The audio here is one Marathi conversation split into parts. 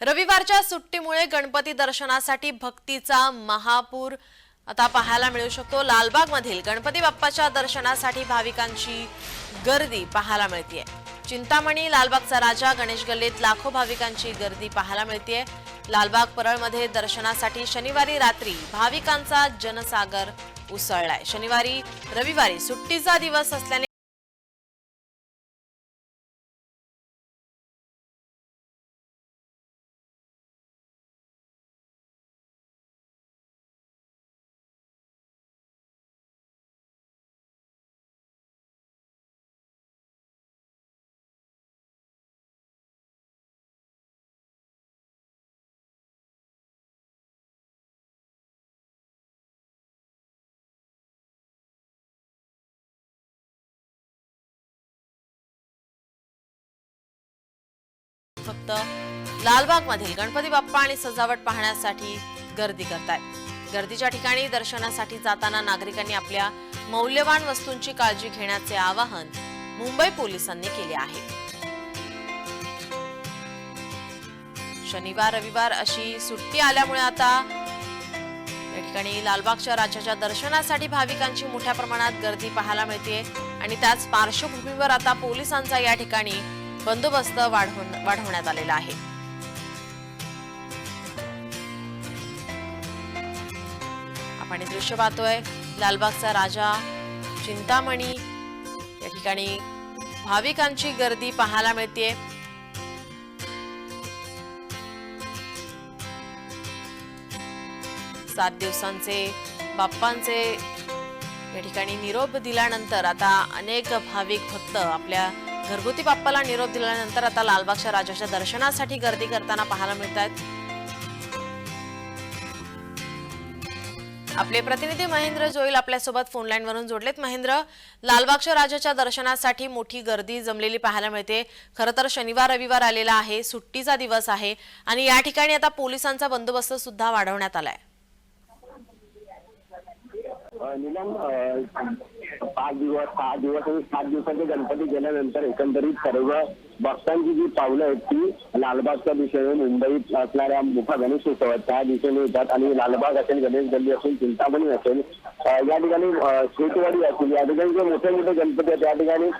रविवारच्या सुट्टीमुळे गणपती दर्शनासाठी भक्तीचा महापूर आता पाहायला मिळू शकतो. लालबाग मधील गणपती बाप्पाच्या दर्शनासाठी भाविकांची गर्दी पाहायला मिळतीये. चिंतामणी लालबागचा राजा गणेश गल्लीत लाखो भाविकांची गर्दी पाहायला मिळतीये. लालबाग परळमध्ये दर्शनासाठी शनिवारी रात्री भाविकांचा जनसागर उसळलाय. शनिवारी रविवारी सुट्टीचा दिवस असल्याने फक्त लालबाग मधील गणपती बाप्पा आणि सजावट पाहण्यासाठी गर्दी करतायत. गर्दीच्या ठिकाणी दर्शनासाठी जाताना नागरिकांनी आपल्या मौल्यवान वस्तूंची काळजी घेण्याचे आवाहन मुंबई पोलिसांनी केले आहे. शनिवार रविवार अशी सुट्टी आल्यामुळे आता या ठिकाणी लालबागच्या राजाच्या दर्शनासाठी भाविकांची मोठ्या प्रमाणात गर्दी पाहायला मिळते आणि त्याच पार्श्वभूमीवर आता पोलिसांचा या ठिकाणी बंदोबस्त वाढवून वाढवण्यात आलेला आहे. आपण दृश्य पाहतोय. लालबागचा राजा चिंतामणी. या ठिकाणी भाविकांची गर्दी पाहायला मिळते सात दिवसांचे बाप्पांचे या ठिकाणी निरोप दिल्यानंतर आता अनेक भाविक भक्त आपल्या घरगुती बाप्पाला निरोप दिल्यानंतर आता लालबागच्या राजाच्या दर्शनासाठी गर्दी करताना पाहायला मिळत आहेत आपले प्रतिनिधी महेंद्र जोईल आपल्यासोबत फोन लाईन वरून जोडलेत. महेंद्र लालबागच्या राजाच्या दर्शनासाठी मोठी गर्दी जमलेली पाहायला मिळते. खरं तर शनिवार रविवार आलेला आहे सुट्टीचा दिवस आहे आणि या ठिकाणी आता पोलिसांचा बंदोबस्त सुद्धा वाढवण्यात आलाय. पाच दिवस सहा दिवस आणि सात दिवसाचे गणपती गेल्यानंतर एकंदरीत सर्व भक्तांची जी पावलं आहेत ती लालबागच्या दिशेने मुंबईत असणाऱ्या मुखा गणेश उत्सव त्या दिशेने येतात आणि लालबाग असेल गणेश गल्ली असेल चिंतामणी असेल या ठिकाणी शेतवाडी असेल या ठिकाणी जे मोठे मोठे गणपती आहेत त्या ठिकाणी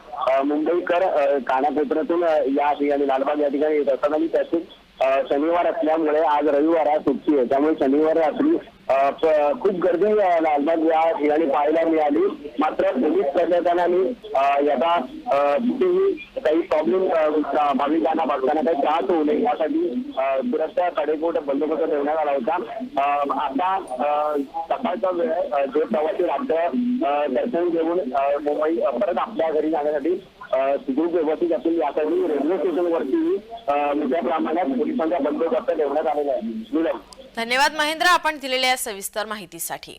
मुंबईकर कानाकोपऱ्यातून या ठिकाणी लालबाग या ठिकाणी येत असतात आणि त्यातून शनिवार असल्यामुळे आज रविवार आहे सुट्टी आहे. त्यामुळे शनिवार रात्री खूप गर्दी लालबाग या ठिकाणी पाहायला मिळाली. मात्र पोलीस प्रशासनाने याचा कुठेही काही प्रॉब्लेम भाविकांना भक्तांना काही त्रास होऊ नये यासाठी अ, कडेकोट बंदोबस्त ठेवण्यात आला होता. आता सकाळचा वेळ जे प्रवासी राज्य दर्शन घेऊन मुंबई परत आपल्या घरी जाण्यासाठी तिकडून व्यवस्थित असेल यासाठी रेल्वे स्टेशनवरती मोठ्या प्रमाणात पोलिसांचा बंदोबस्त ठेवण्यात आलेला आहे. धन्यवाद महेंद्र आपण दिलेल्या सविस्तर माहितीसाठी.